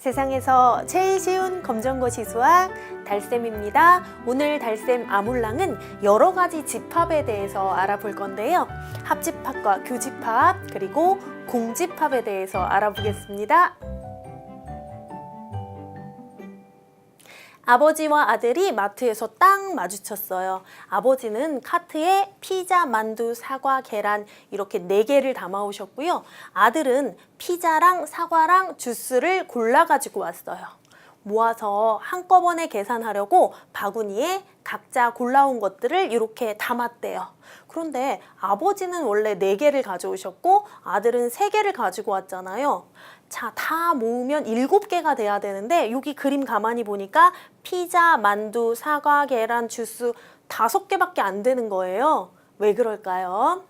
세상에서 제일 쉬운 검정고시 수학 달쌤입니다. 오늘 달쌤 아몰랑은 여러 가지 집합에 대해서 알아볼 건데요. 합집합과 교집합 그리고 공집합에 대해서 알아보겠습니다. 아버지와 아들이 마트에서 딱 마주쳤어요. 아버지는 카트에 피자, 만두, 사과, 계란 이렇게 네 개를 담아오셨고요. 아들은 피자랑 사과랑 주스를 골라가지고 왔어요. 모아서 한꺼번에 계산하려고 바구니에 각자 골라온 것들을 이렇게 담았대요. 그런데 아버지는 원래 네개를 가져오셨고 아들은 세개를 가지고 왔잖아요. 자, 다 모으면 일곱 개가 돼야 되는데 여기 그림 가만히 보니까 피자, 만두, 사과, 계란, 주스 다섯 개밖에 안 되는 거예요. 왜 그럴까요?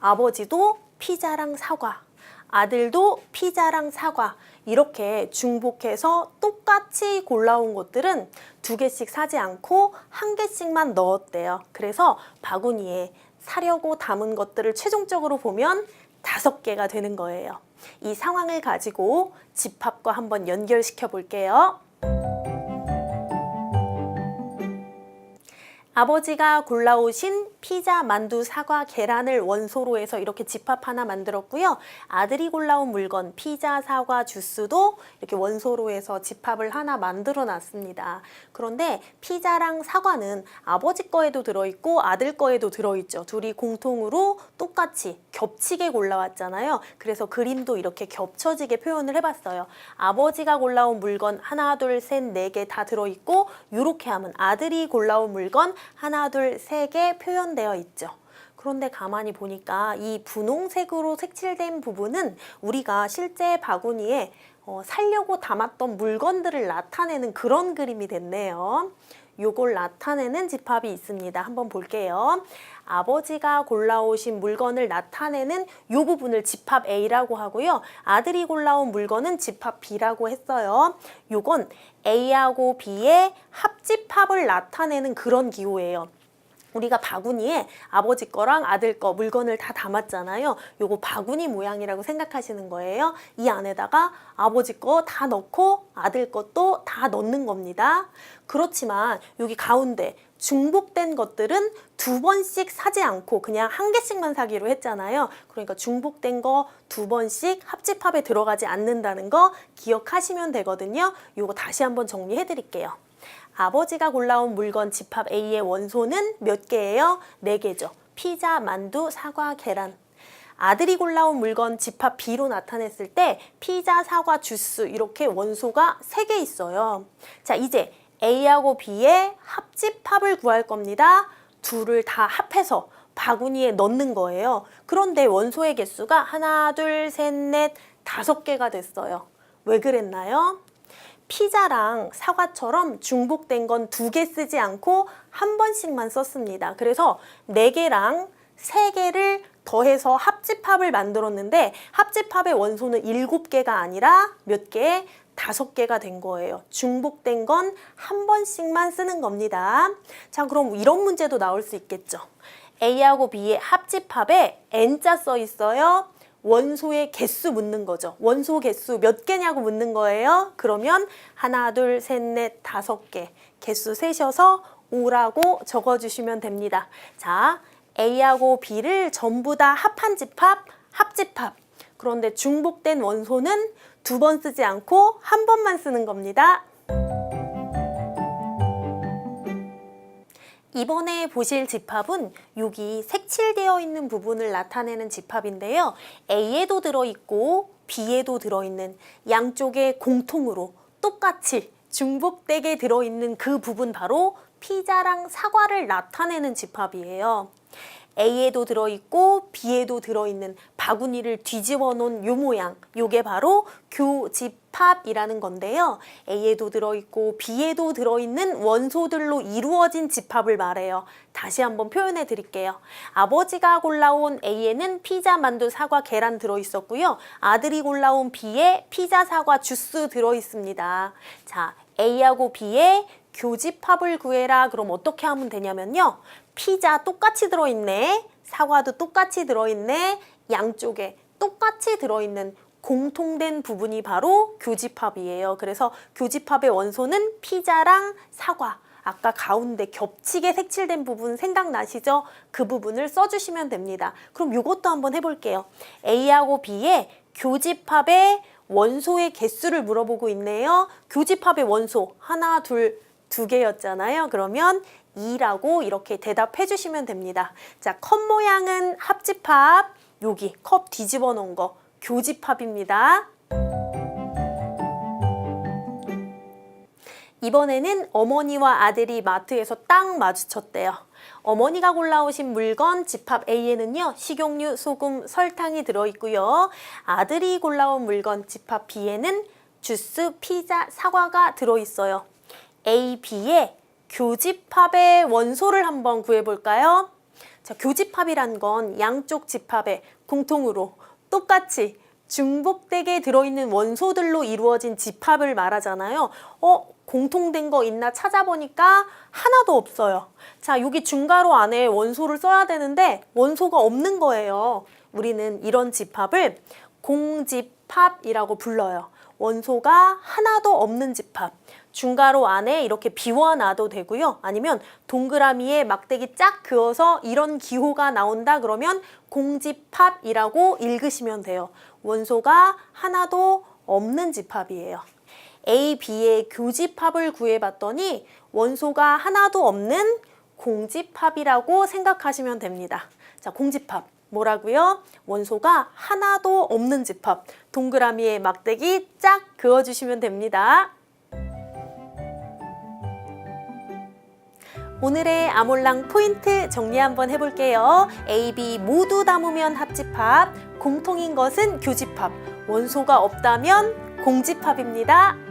아버지도 피자랑 사과, 아들도 피자랑 사과 이렇게 중복해서 똑같이 골라온 것들은 두 개씩 사지 않고 한 개씩만 넣었대요. 그래서 바구니에 사려고 담은 것들을 최종적으로 보면 다섯 개가 되는 거예요. 이 상황을 가지고 집합과 한번 연결시켜 볼게요. 아버지가 골라오신 피자, 만두, 사과, 계란을 원소로 해서 이렇게 집합 하나 만들었고요. 아들이 골라온 물건 피자, 사과, 주스도 이렇게 원소로 해서 집합을 하나 만들어 놨습니다. 그런데 피자랑 사과는 아버지 거에도 들어있고 아들 거에도 들어있죠. 둘이 공통으로 똑같이 겹치게 골라왔잖아요. 그래서 그림도 이렇게 겹쳐지게 표현을 해봤어요. 아버지가 골라온 물건 하나, 둘, 셋, 네 개 다 들어있고 이렇게 하면 아들이 골라온 물건 하나, 둘, 세 개 표현 되어 있죠. 그런데 가만히 보니까 이 분홍색으로 색칠된 부분은 우리가 실제 바구니에 어, 살려고 담았던 물건들을 나타내는 그런 그림이 됐네요. 요걸 나타내는 집합이 있습니다. 한번 볼게요. 아버지가 골라오신 물건을 나타내는 요 부분을 집합 A라고 하고요. 아들이 골라온 물건은 집합 B라고 했어요. 요건 A하고 B의 합집합을 나타내는 그런 기호예요. 우리가 바구니에 아버지 거랑 아들 거 물건을 다 담았잖아요. 요거 바구니 모양이라고 생각하시는 거예요. 이 안에다가 아버지 거 다 넣고 아들 것도 다 넣는 겁니다. 그렇지만 여기 가운데 중복된 것들은 두 번씩 사지 않고 그냥 한 개씩만 사기로 했잖아요. 그러니까 중복된 거 두 번씩 합집합에 들어가지 않는다는 거 기억하시면 되거든요. 요거 다시 한번 정리해 드릴게요. 아버지가 골라온 물건 집합 A의 원소는 몇 개예요? 네 개죠. 피자, 만두, 사과, 계란. 아들이 골라온 물건 집합 B로 나타냈을 때 피자, 사과, 주스 이렇게 원소가 세 개 있어요. 자, 이제 A하고 B의 합집합을 구할 겁니다. 둘을 다 합해서 바구니에 넣는 거예요. 그런데 원소의 개수가 하나, 둘, 셋, 넷, 다섯 개가 됐어요. 왜 그랬나요? 피자랑 사과처럼 중복된 건 두 개 쓰지 않고 한 번씩만 썼습니다. 그래서 네 개랑 세 개를 더해서 합집합을 만들었는데 합집합의 원소는 일곱 개가 아니라 몇 개? 다섯 개가 된 거예요. 중복된 건 한 번씩만 쓰는 겁니다. 자, 그럼 이런 문제도 나올 수 있겠죠. A하고 B의 합집합에 N자 써 있어요. 원소의 개수 묻는 거죠. 원소 개수 몇 개냐고 묻는 거예요. 그러면 하나, 둘, 셋, 넷, 다섯 개. 개수 세셔서 5라고 적어주시면 됩니다. 자, A하고 B를 전부 다 합한 집합, 합집합. 그런데 중복된 원소는 두 번 쓰지 않고 한 번만 쓰는 겁니다. 이번에 보실 집합은 여기 색칠되어 있는 부분을 나타내는 집합인데요. A에도 들어있고 B에도 들어있는 양쪽에 공통으로 똑같이 중복되게 들어있는 그 부분 바로 피자랑 사과를 나타내는 집합이에요. A에도 들어있고 B에도 들어있는 바구니를 뒤집어 놓은 요 모양 요게 바로 교집합이라는 건데요. A에도 들어있고 B에도 들어있는 원소들로 이루어진 집합을 말해요. 다시 한번 표현해 드릴게요. 아버지가 골라온 A에는 피자, 만두, 사과, 계란 들어있었고요. 아들이 골라온 B에 피자, 사과, 주스 들어있습니다. 자, A하고 B의 교집합을 구해라. 그럼 어떻게 하면 되냐면요. 피자 똑같이 들어있네. 사과도 똑같이 들어있네. 양쪽에 똑같이 들어있는 공통된 부분이 바로 교집합이에요. 그래서 교집합의 원소는 피자랑 사과. 아까 가운데 겹치게 색칠된 부분 생각나시죠? 그 부분을 써주시면 됩니다. 그럼 이것도 한번 해볼게요. A하고 B의 교집합의 원소의 개수를 물어보고 있네요. 교집합의 원소 하나, 둘, 두 개였잖아요. 그러면 2라고 이렇게 대답해 주시면 됩니다. 자, 컵 모양은 합집합, 여기 컵 뒤집어 놓은 거 교집합입니다. 이번에는 어머니와 아들이 마트에서 딱 마주쳤대요. 어머니가 골라오신 물건 집합 A에는요, 식용유, 소금, 설탕이 들어있고요. 아들이 골라온 물건 집합 B에는 주스, 피자, 사과가 들어있어요. A, B의 교집합의 원소를 한번 구해볼까요? 자, 교집합이란 건 양쪽 집합에 공통으로 똑같이 중복되게 들어있는 원소들로 이루어진 집합을 말하잖아요. 어, 공통된 거 있나 찾아보니까 하나도 없어요. 자, 여기 중괄호 안에 원소를 써야 되는데 원소가 없는 거예요. 우리는 이런 집합을 공집합이라고 불러요. 원소가 하나도 없는 집합. 중괄호 안에 이렇게 비워놔도 되고요. 아니면 동그라미에 막대기 쫙 그어서 이런 기호가 나온다 그러면 공집합이라고 읽으시면 돼요. 원소가 하나도 없는 집합이에요. A, B의 교집합을 구해봤더니 원소가 하나도 없는 공집합이라고 생각하시면 됩니다. 자, 공집합. 뭐라고요? 원소가 하나도 없는 집합. 동그라미에 막대기 쫙 그어주시면 됩니다. 오늘의 아몰랑 포인트 정리 한번 해볼게요. A, B 모두 담으면 합집합, 공통인 것은 교집합, 원소가 없다면 공집합입니다.